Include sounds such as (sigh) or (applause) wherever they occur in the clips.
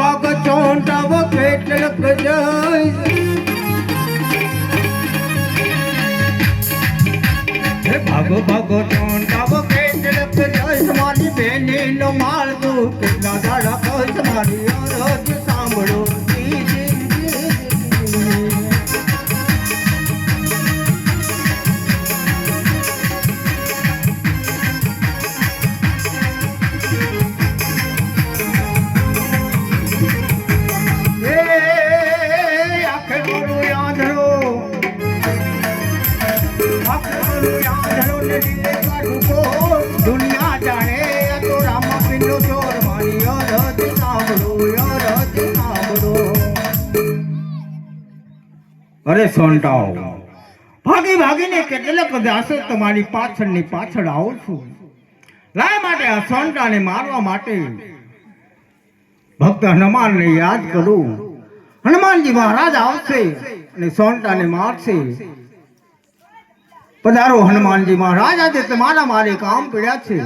ભાગ ચોંટાવ કેટલક જઈશ હે ભાગો ભાગો, ચોંટાવ કેટલક જઈશ મારી બેની નો માલ તું કેટલા દાડા કોઈ મારી અરે સોંટાઓ ભાગી ભાગીને કેટલાક દાસો તમારી પાછળની પાછળ આવું છું. લાય માટે આ સોંટાને મારવા માટે. ભક્ત હનુમાનને યાદ કરું. હનુમાનજી મહારાજ આવશે અને સોંટાને મારશે. પધારો હનુમાનજી મહારાજ, આજે તમારા મારે કામ પડ્યા છે.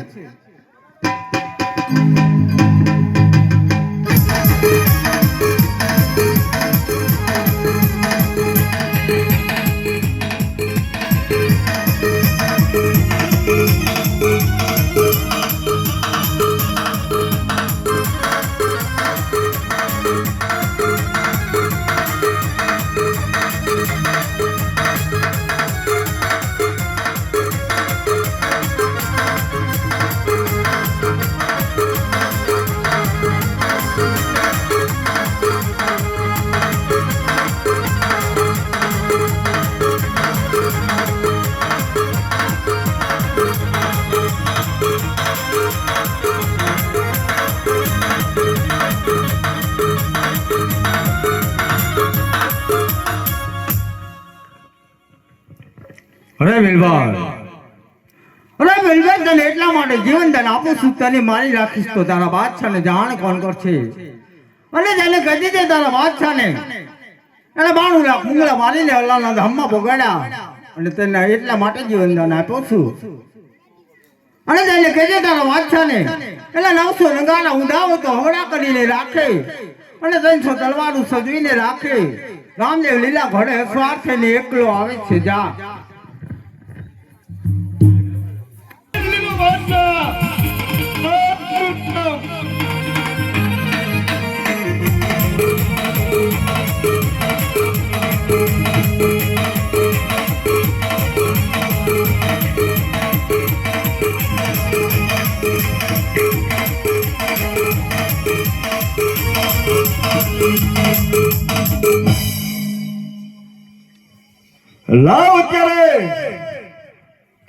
અરે વેલવાડ અરે વેલવાડ તને એટલા માટે જીવનદાન આપું છું તને મારી રાખીશ તો તારા બાદશાહને જાણ કોણ કરશે? અને તેને કહી દે તારા બાદશાહને. એને બાણું લાખ મુંગળા મારીને અલ્લાહના ધામમાં બગાડ્યા અને તેને એટલા માટે જીવનદાન આપ્યો છું. અને તેને કહેજે તારા બાદશાહને એટલે નવસો રંગાના ઊંધાઓ તો હોડા કરીને રાખે. અને ત્રણસો તલવારું સજવીને રાખે. રામદેવ લીલા ઘડે સ્વાર્થે ને એકલો આવે છે, જા. લાવ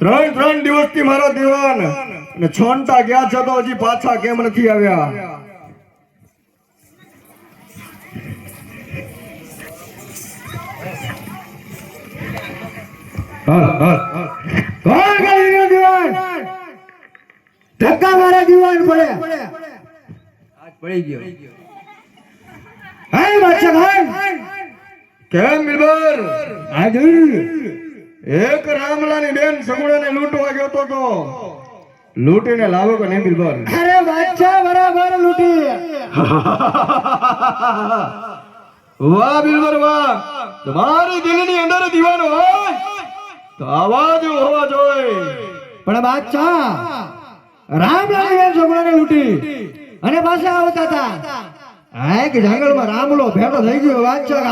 ત્રણ ત્રણ દિવસથી મારા દીવાન. અને છોનતા ગયા છે તો હજી પાછા કેમ નથી આવ્યા? ધક્કા મારા દીવાન પડે. પડી ગયો. કેમ એક રામલાની બેન લૂંટવા ગયો તો તો? લૂંટીને લાવો કે નહીં બિલબર? અરે બાદશાહ બરાબર લૂંટી. વાહ બિલબર વાહ. તમારી દિલની અંદર દીવાનો હોય તો આવા જ હોવા જોઈએ. પણ બાદશાહ રામ બેન છોકરાને લૂંટી. અને પાછા આવતા હતા. એક જંગલમાં રામલો ભેટો થઈ ગયો બાદશાહ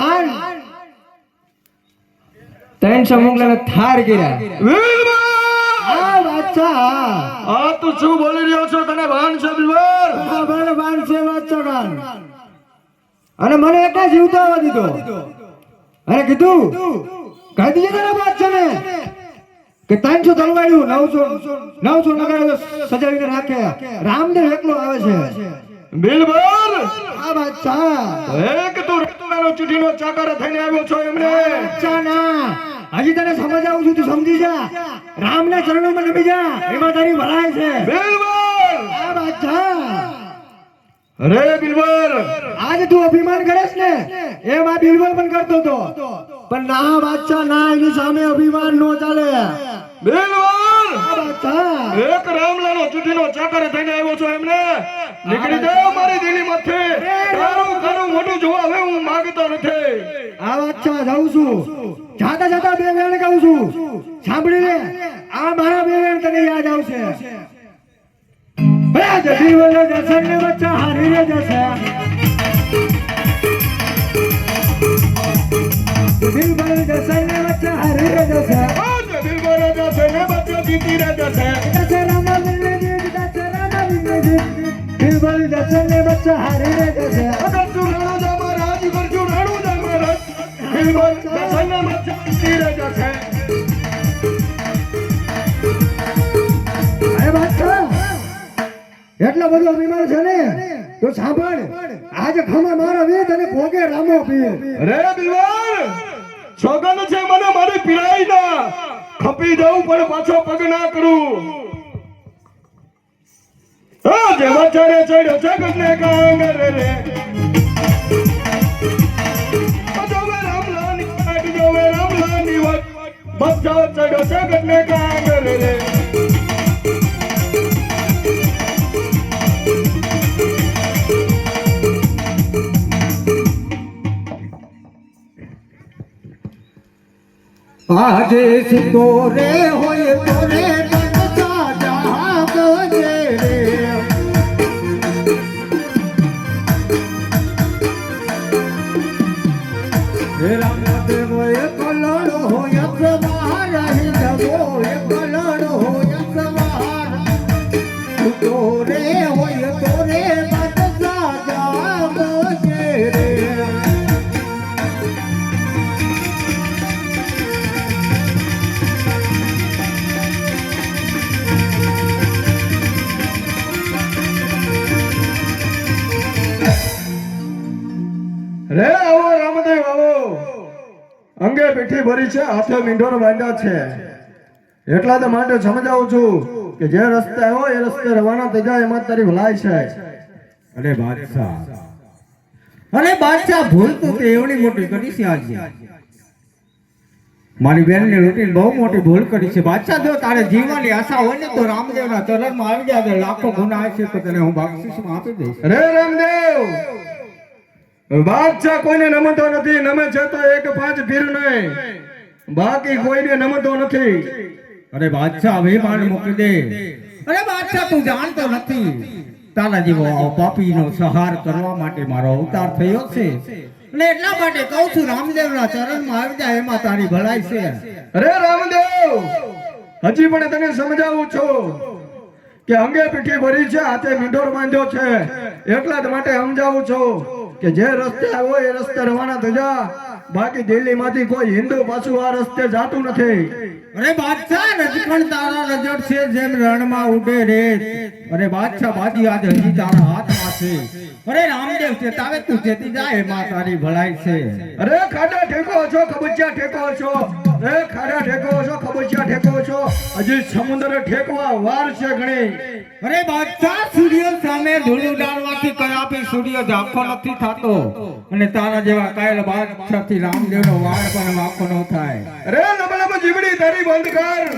ખાન ત્રણસો. મુગલાને થાર કર્યા. હા તું શું બોલી રહ્યો છો તને ભાન છે બિરબર બરાબર બાર છે અને મને જીવતા આવવા દીધો. અને કીધું કહી દીજે તારા બાદશાહને કે ત્રણસો તલવાડ્યું નવસો નવસો નગાડો સજાવીને રાખે. રામદેવ એકલો આવે છે. બિલબર આ બાચા એક તું રત્નાનો ચીઠીનો ચાકર થઈને આવ્યો છો એમને. બાદશાહ હજી તને સમજાવું છું તું સમજી જા. રામના ચરણોમાં નમી જા. એમાં તારી ભલાઈ છે. બિલબર આ બાચા અરે બિલબર! આજે તું અભિમાન કરેશ ને એમ આ બિલવલ પણ કરતો હતો. પણ ના બાદશાહ ના એની સામે અભિમાન નો ચાલે. આ રામલાલ એક રામલાલો ચૂંટીનો ચાકર થઈને આવ્યો છું એમને. નીકળી જાઓ મારી દિલ્હી માંથી તારું ઘરું મોટું જોવા હવે હું માંગતો નથી. આ વાત છે જાઉં છું. જાતા જાતા બે વેણ કહું છું. સાંભળી લે આ મારા બે વેણ તને યાદ આવશે. બે જડી વડે જશે ને બચ્ચા હારી રે જશે દિલ ભર જશે ને બચ્ચા હારી રે જશે ને બચ્ચો જીતી રે જશે દશે રામા બિને જીત દશે રામા જીત દિલ બલ બચ્ચા હારી જશે કરશું રાણું જા મહારાજ કરશું રાણું જા મહારાજ દિલબર દર્શન ને બચ્ચો જીતી રે જશે અરે વાત કરો એટલો બધો અભિમાન છે ને? તો સાંભળ, આજે ખમે મારા વેદ અને ભોગે રામો પીર રે બીમાર સોગંદ છે મને મારી પીરાઈ ના ખપી જવું પણ પાછો પગ ના કરું. હા જે વચારે ચડ્યો જગત ને કાંગર રે જોવે રામલાની વાત જોવે. બચ્ચો ચડ્યો જગત ને કાંગર રે. આજે સુતો રે હોય તો રે બનતા જાગજે રે હે રામદેવ એ કલડ હોય સવાર હિંદવો એ કલડ હોય સવાર રે હોય રે આવો, રામદેવ, આવો. અંગે પીઠી ભરી છે, હાથે મીંઢોર બાંધ્યા છે. એટલા તો માટે સમજાવું છું કે જે રસ્તે આવ્યો એ રસ્તે રવાના થઈ જાય, એમાં તારી ભલાઈ છે. અરે બાદશાહ. અરે બાદશાહ, ભૂલ તો એવડી મોટી કરી છે આજે. મારી બેનની રૂટીન બહુ મોટી ભૂલ કરી છે. બાદશાહ, જો તારે જીવવાની આશા હોય ને તો રામદેવના ચરણમાં આવી જાય લાખો ગુના છે તો તને હું બક્ષિસમાં આપી દઈશ. રે રામદેવ! બાદશાહ કોઈને નમતો નથી નમે છે તો એક પાંચ ભીર નહીં. બાકી કોઈને નમતો નથી. અરે બાદશાહ અભિમાન મૂકી દે. અરે બાદશાહ તું જાણતો નથી. તારા જેવો પાપીનો સહાર કરવા માટે મારો અવતાર થયો છે. અને એટલા માટે કહું છું રામદેવના ચરણમાં આવી જાય એમાં તારી ભલાઈ છે. અરે રામદેવ હજી પણ તને સમજાવું છું કે અંગે પીઠી ભરી છે હાથે મીંઢોર બાંધ્યો છે. એટલા જ માટે સમજાવું છું. કે જે રસ્તે આવ્યો એ રસ્તે રવાના થઈ બાકી દિલ્હી માંથી કોઈ હિન્દુ પાછું આ રસ્તે જાતું નથી. અરે બાદશાહ રજકણ તારા રજડ છે જેમ રણમાં ઉડે રે અરે બાદશાહ બાજી આજે હજી તારા હાથમાં છે. અરે રામદેવ છે તાવે તું જેતી જાય એમાં તારી ભલાઈ છે. અરે ખાડા ઠેકો છો કબૂચિયા ઠેકો છો. અરે ખાડા ઠેકો છો કબૂચિયા ઠેકો છો હજી સમુદ્ર ઠેકવા વાર છે ઘણી. અરે બાદશાહ સૂર્ય સામે ધૂળ ઉડાડવાથી કયાપી સૂર્ય ઝાંખો નથી થતો? અને તારા જેવા કાયલ બાદશાહથી રામદેવનો વાળ પણ વાંકો ન થાય. અરે લબલબ જીબડી તારી બંધ કર.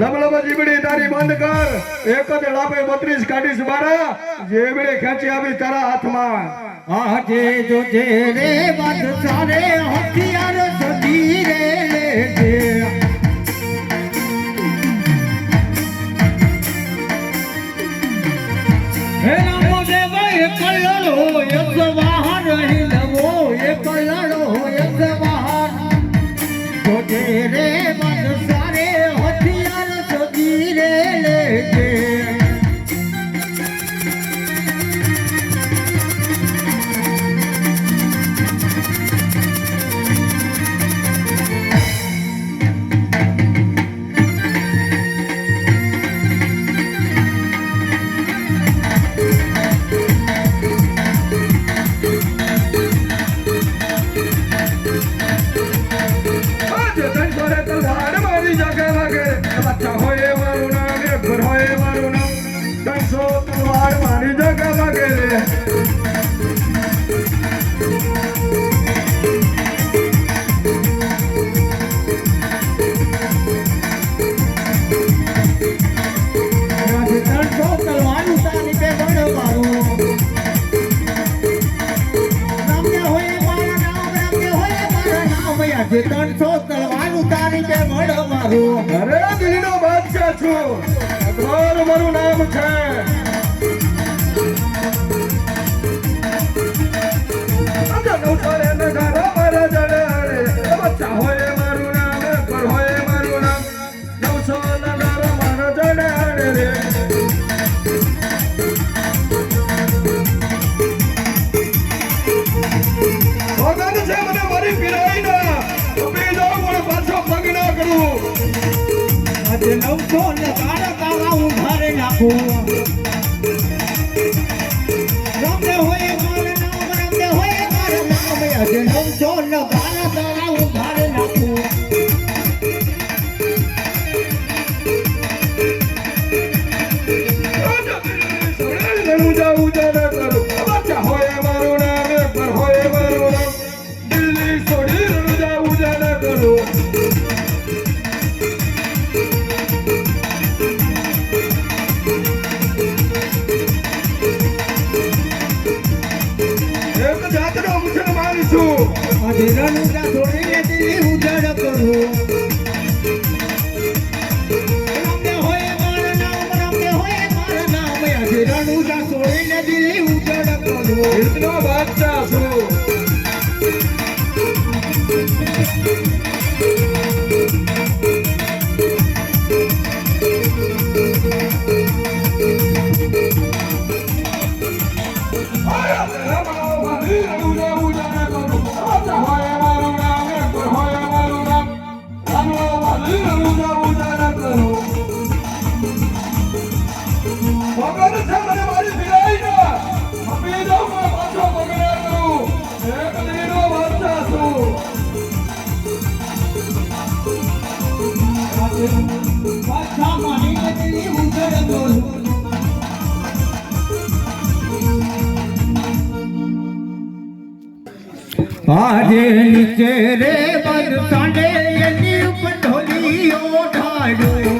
લબલબ જીબડી તારી બંધ કર. એક જ લાભે બત્રીસ કાઢીશ બારા જીબડી ખેંચી આવી તારા હાથમાં. આજે જો જે રે વાત સારે હથિયાર સદી રે લેજે રણુજા છોડીને દિલ્હી ઉજાડ કરું. રણુજા છોડીને દિલ્હી ઉજાડ કરું. બાદશાહ છું આજે નીચે રે બદ સાંડે એની ઉપર ઢોલીઓ ઢાળ્યો.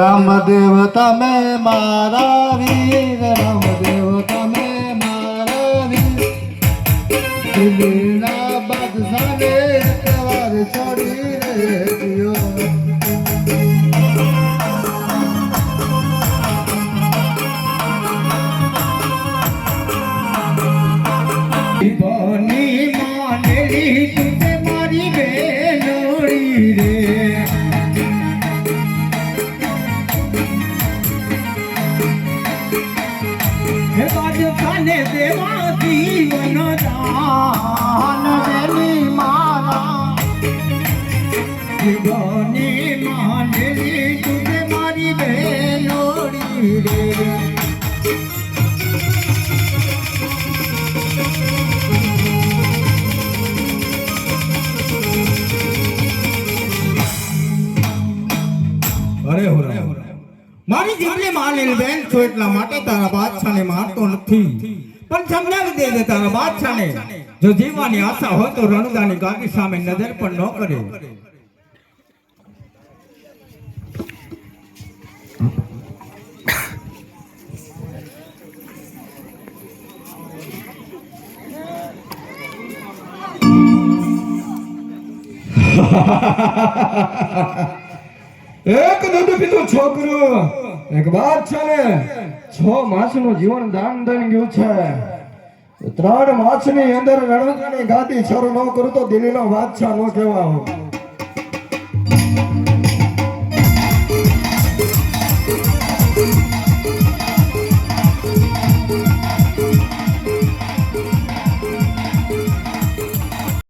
રામદેવ તમે મારા દેવા જીવન દાન દેની મારા. બની માનેલી તુમે મારી બેનોડી રે. હો મારી જેટલી માનેલી બેન છો એટલા માટે તારા બાદશાહને મારતો નથી. પણ સમજાવી દેજે તારા બાદશાહને. જો જીવવાની આશા હોય તો રણુદાની ગાદી સામે નજર પણ ન કરે. (laughs) એક દૂધ પીતું છોકરું. એક બાદ છે ને, છ માસનું જીવન દાન દઈને ગયું છે. ત્રણ માસની અંદર રણકાની ગાદી શરૂ ન કરું તો દિલ્હીનો બાદશાહ ન કહેવા